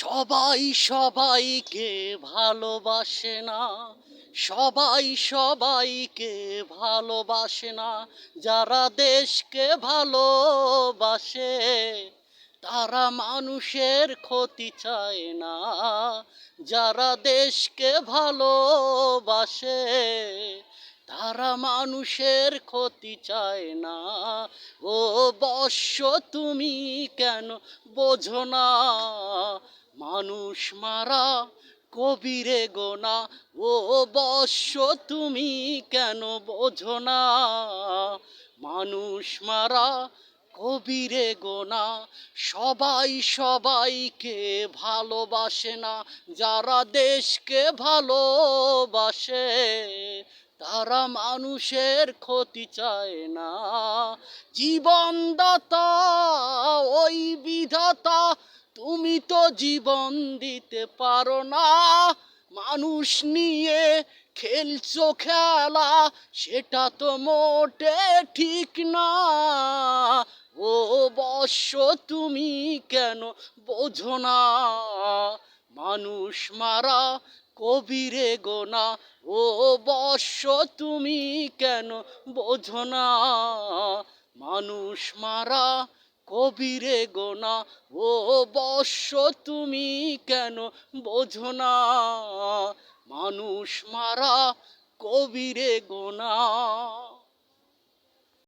সবাই সবাইকে ভালোবাসে না, সবাই সবাইকে ভালোবাসে না, যারা দেশকে ভালোবাসে তারা মানুষের ক্ষতি চায় না, যারা দেশকে ভালোবাসে তারা মানুষের ক্ষতি চায় না। ও বর্ষ তুমি কেন বোঝো না মানুষ মারা কবিরে গোনা, ও বর্ষ তুমি কেন বোঝো না? মানুষ মারা কবিরে গোনা, সবাই সবাইকে ভালোবাসে না, যারা দেশকে ভালোবাসে, তারা মানুষের ক্ষতি চায় না। জীবনদাতা, ওই বিধাতা তুমি তো জীবন দিতে পারো না। মানুষ নিয়ে খেলছো খেলা, সেটা তো মোটে ঠিক না। ও বর্ষ তুমি কেন বোঝো না? মানুষ মারা কবিরে গোনা, ও বর্ষ তুমি কেন বোঝো না? মানুষ মারা কবিরে গোনা ও বর্ষ তুমি কেন বোঝো না? মানুষ মারা কবিরে গোনা।